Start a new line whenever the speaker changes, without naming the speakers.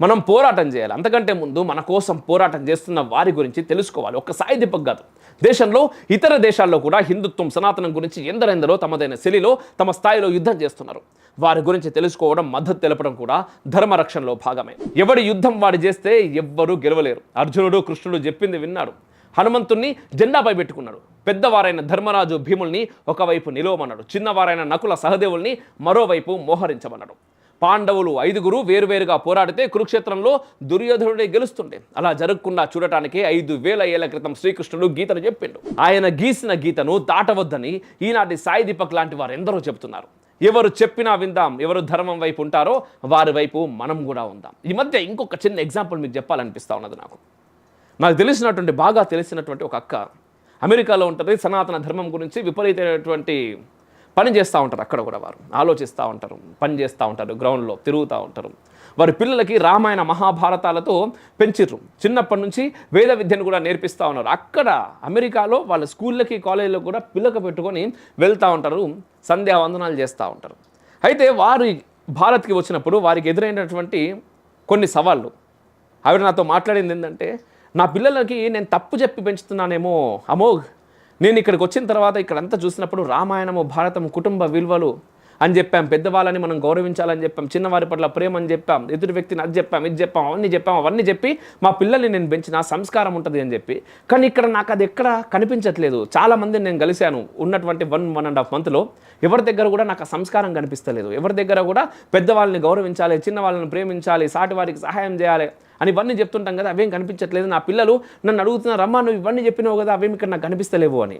మనం పోరాటం చేయాలి. అంతకంటే ముందు మన కోసం పోరాటం చేస్తున్న వారి గురించి తెలుసుకోవాలి. ఒక్క సాయి దీపక్ కాదు దేశంలో ఇతర దేశాల్లో కూడా హిందుత్వం సనాతనం గురించి ఎందరెందరో తమదైన శైలిలో తమ స్థాయిలో యుద్ధం చేస్తున్నారు. వారి గురించి తెలుసుకోవడం మద్దతు తెలపడం కూడా ధర్మరక్షణలో భాగమే. ఎవడి యుద్ధం వాడి చేస్తే ఎవ్వరూ గెలవలేరు. అర్జునుడు కృష్ణుడు చెప్పింది విన్నాడు. హనుమంతుణ్ణి జెండాపై పెట్టుకున్నాడు. పెద్దవారైన ధర్మరాజు భీముల్ని ఒకవైపు నిలవమన్నాడు. చిన్నవారైన నకుల సహదేవుల్ని మరోవైపు మోహరించమన్నాడు. పాండవులు ఐదుగురు వేరువేరుగా పోరాడితే కురుక్షేత్రంలో దుర్యోధనుడే గెలుస్తుండే. అలా జరగకుండా చూడటానికి ఐదు వేల ఏళ్ళ క్రితం శ్రీకృష్ణుడు గీతను చెప్పిండు. ఆయన గీసిన గీతను దాటవద్దని ఈనాటి సాయి దీపక్ లాంటి వారు ఎందరో చెబుతున్నారు. ఎవరు చెప్పినా విందాం ఎవరు ధర్మం వైపు ఉంటారో వారి వైపు మనం కూడా ఉందాం. ఈ మధ్య ఇంకొక చిన్న ఎగ్జాంపుల్ మీకు చెప్పాలనిపిస్తా ఉన్నది నాకు. నాకు తెలిసినటువంటి బాగా తెలిసినటువంటి ఒక అక్క. అమెరికాలో ఉంటుంది సనాతన ధర్మం గురించి విపరీతమైనటువంటి పని చేస్తూ ఉంటారు అక్కడ కూడా వారు. ఆలోచిస్తూ ఉంటారు పని చేస్తూ ఉంటారు గ్రౌండ్లో తిరుగుతూ ఉంటారు. వారి పిల్లలకి రామాయణ మహాభారతాలతో పెంచిర్రు. చిన్నప్పటి నుంచి వేద విద్యను కూడా నేర్పిస్తూ ఉన్నారు. అక్కడ అమెరికాలో వాళ్ళ స్కూళ్ళకి కాలేజీలో కూడా పిల్లక పెట్టుకొని వెళ్తూ ఉంటారు సంధ్యావందనాలు చేస్తూ ఉంటారు. అయితే వారి భారత్కి వచ్చినప్పుడు వారికి ఎదురైనటువంటి కొన్ని సవాళ్ళు. ఆవిడ నాతో మాట్లాడింది ఏంటంటే నా పిల్లలకి నేను తప్పు చెప్పి పెంచుతున్నానేమో అమోఘ్ నేను ఇక్కడికి వచ్చిన తర్వాత ఇక్కడంతా చూసినప్పుడు రామాయణము భారతము కుటుంబ విలువలు అని చెప్పాం. పెద్దవాళ్ళని మనం గౌరవించాలని చెప్పాం. చిన్నవారి పట్ల ప్రేమ అని చెప్పాం. ఎదుటి వ్యక్తిని అది చెప్పాం ఇది చెప్పాం అవన్నీ చెప్పాం అవన్నీ చెప్పి మా పిల్లల్ని నేను పెంచిన సంస్కారం ఉంటుంది అని చెప్పి. కానీ ఇక్కడ నాకు అది ఎక్కడ కనిపించట్లేదు. చాలా మందిని నేను కలిశాను ఉన్నటువంటి వన్ వన్ అండ్ హాఫ్ మంత్లో. ఎవరి దగ్గర కూడా నాకు ఆ సంస్కారం కనిపిస్తలేదు. ఎవరి దగ్గర కూడా పెద్దవాళ్ళని గౌరవించాలి చిన్నవాళ్ళని ప్రేమించాలి సాటి వారికి సహాయం చేయాలి అని ఇవన్నీ చెప్తుంటాం కదా అవేం కనిపించట్లేదు. నా పిల్లలు నన్ను అడుగుతున్న రమ్మా నువ్వు ఇవన్నీ చెప్పినావు కదా అవేమి ఇక్కడ నాకు కనిపిస్తలేవు అని.